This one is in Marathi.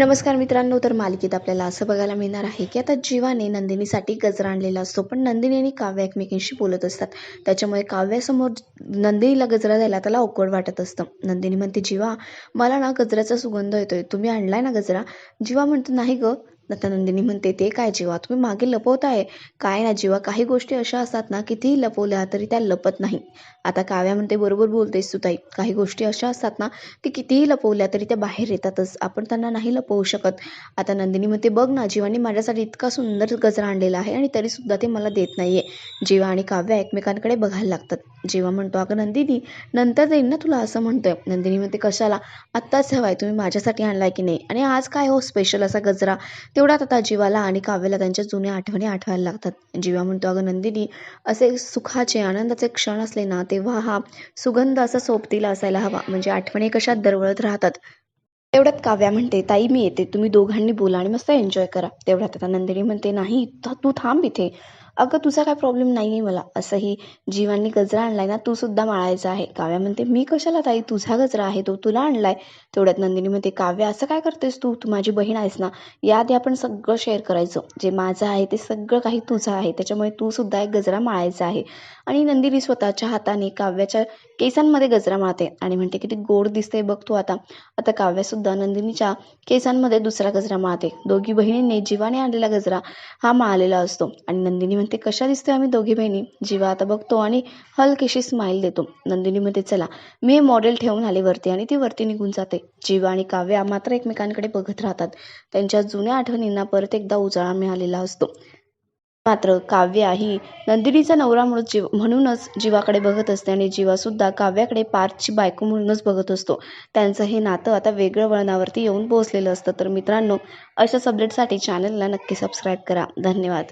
नमस्कार मित्रांनो तर मालिकेत आपल्याला असं बघायला मिळणार आहे की आता जीवाने नंदिनीसाठी गजरा आणलेला असतो पण नंदिनी आणि काव्य एकमेकींशी बोलत असतात. त्याच्यामुळे काव्यासमोर नंदिनीला गजरा द्यायला त्याला अवघड वाटत असतं. नंदिनी म्हणते जीवा मला ना गजऱ्याचा सुगंध येतोय. तुम्ही आणलाय ना गजरा? जीवा म्हणतो नाही ग आता नंदिनी म्हणते ते काय जीवा? तुम्ही मागे लपवताय. काय ना जीवा? काही गोष्टी अशा असतात ना कितीही लपवल्या तरी त्या लपत नाही. आता काव्या म्हणते बरोबर बोलतेस सुताई काही गोष्टी अशा असतात ना की कितीही लपवल्या तरी त्या बाहेर येतातच. आपण त्यांना नाही लपवू शकत. आता नंदिनी म्हणते बघ ना जीवाने माझ्यासाठी इतका सुंदर गजरा आणलेला आहे आणि तरीसुद्धा ते मला देत नाही आहे जीवा आणि काव्या एकमेकांकडे बघायला लागतात. जेव्हा म्हणतो अगं नंदिनी नंतर देईन ना तुला असं म्हणतोय. नंदिनी म्हणते कशाला? आत्ताच हवाय तुम्ही माझ्यासाठी आणलाय की नाही? आणि आज काय हो स्पेशल असा गजरा? तेवढ्यात आता जीवाला आणि काव्याला त्यांच्या जुन्या आठवणी आठवायला लागतात. जीवा म्हणतो अगं नंदिनी असे सुखाचे आनंदाचे क्षण असले ना तेव्हा हा सुगंध असा सोबतीला असायला हवा. म्हणजे आठवणी कशा दरवळत राहतात. तेवढ्यात काव्या म्हणते ताई मी येते. तुम्ही दोघांनी बोला आणि मस्त एन्जॉय करा. तेवढ्यात आता नंदिनी म्हणते नाही तू थांब इथे. अगं तुझा काय प्रॉब्लेम नाही आहे मला. असंही जीवांनी गजरा आणलाय ना तू सुद्धा माळायचा आहे. काव्या म्हणते मी कशाला ताई? तुझा गजरा आहे तो तुला आणलाय. तेवढ्यात नंदिनी म्हणते काव्या असं काय करतेस तू? तू माझी बहीण आहेस ना. याआधी आपण सगळं शेअर करायचं. जे माझं आहे ते सगळं काही तुझं आहे. त्याच्यामुळे तू सुद्धा एक गजरा माळायचा आहे. आणि नंदिनी स्वतःच्या हाताने काव्याच्या केसांमध्ये गजरा माळते आणि म्हणते किती गोड दिसते बघ तू आता. आता काव्यासुद्धा नंदिनीच्या केसांमध्ये दुसरा गजरा माळते. दोघी बहिणींनी जीवाने आणलेला गजरा हा माळलेला असतो. आणि नंदिनी म्हणते ते कशा दिसतोय आम्ही दोघी बहिणी? जीवा आता बघतो आणि हलकीशी स्माईल देतो. नंदिनी म्हणते चला मी हे मॉडेल ठेवून आले वरती आणि ती वरती निघून जाते. जीवा आणि काव्या मात्र एकमेकांकडे बघत राहतात. त्यांच्या जुन्या आठवणींना परत एकदा उजाळा मिळालेला असतो. मात्र काव्या ही नंदिनीचा नवरा म्हणून जीव म्हणूनच जीवाकडे बघत असते आणि जीवासुद्धा काव्याकडे पार्थची बायको म्हणूनच बघत असतो. त्यांचं हे नातं आता वेगळं वळणावरती येऊन पोहोचलेलं असतं. तर मित्रांनो अशा अपडेटसाठी चॅनलला नक्की सबस्क्राईब करा. धन्यवाद.